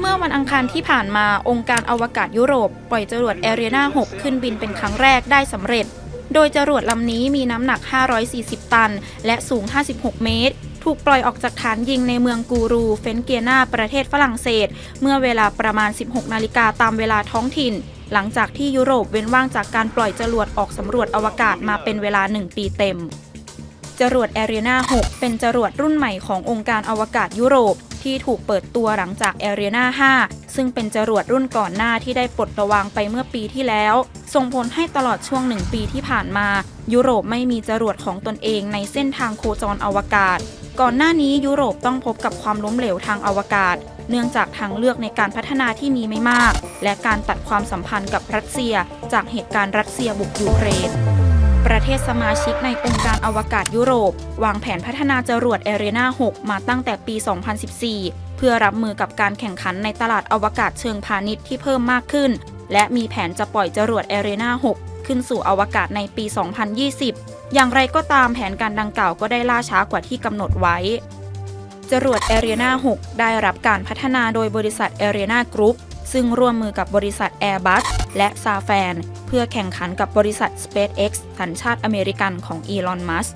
เมื่อวันอังคารที่ผ่านมาองค์การอวกาศยุโรป ปล่อยจรวดแอเรียนา6 ขึ้นบินเป็นครั้งแรกได้สำเร็จ โดยจรวดลำนี้มีน้ำหนัก 540 ตัน และสูง 56 เมตร ถูกปล่อยออกจากฐานยิงในเมืองกูรู เฟนเกียนาประเทศฝรั่งเศส เมื่อเวลาประมาณ 16 นาฬิกาตามเวลาท้องถิ่น หลังจากที่ยุโรปเว้นว่างจากการปล่อยจรวดออกสำรวจอวกาศมาเป็นเวลา 1 ปีเต็ม จรวด a r i a n a 6เป็นจรวดรุ่นใหม่ขององค์การอวกาศยุโรป ที่ถูกเปิดตัวหลังจาก a r i a n a 5ซึ่งเป็นจรวดรุ่นก่อนหน้าที่ได้ปลดระวางไปเมื่อปีที่แล้ว ส่งผลให้ตลอดช่วงหนึ่งปีที่ผ่านมา ยุโรปไม่มีจรวดของตนเองในเส้นทางโคจรอวกาศ ก่อนหน้านี้ยุโรปต้องพบกับความล้มเหลวทางอวกาศ เนื่องจากทางเลือกในการพัฒนาที่มีไม่มาก และการตัดความสัมพันธ์กับรัสเซีย จากเหตุการณ์รัสเซียบุกยูเครน ประเทศสมาชิกในองค์การอวกาศยุโรป วางแผนพัฒนาจรวดเอเรนา 6 มาตั้งแต่ปี 2014 เพื่อรับมือกับการแข่งขันในตลาดอวกาศเชิงพาณิชย์ที่เพิ่มมากขึ้น และมีแผนจะปล่อยจรวดเอเรนา 6 ขึ้นสู่อวกาศในปี 2020 อย่างไรก็ตามแผนการดังกล่าวก็ได้ล่าช้ากว่าที่กำหนดไว้ จรวด a r i a n a 6ได้รับการพัฒนาโดยบริษัท a r i a n a Group ซึ่งร่วมมือกับบริษัท Airbus และ s a f a n เพื่อแข่งขันกับบริษัท SpaceX สัญชาติอเมริกันของอีลอน มัสก์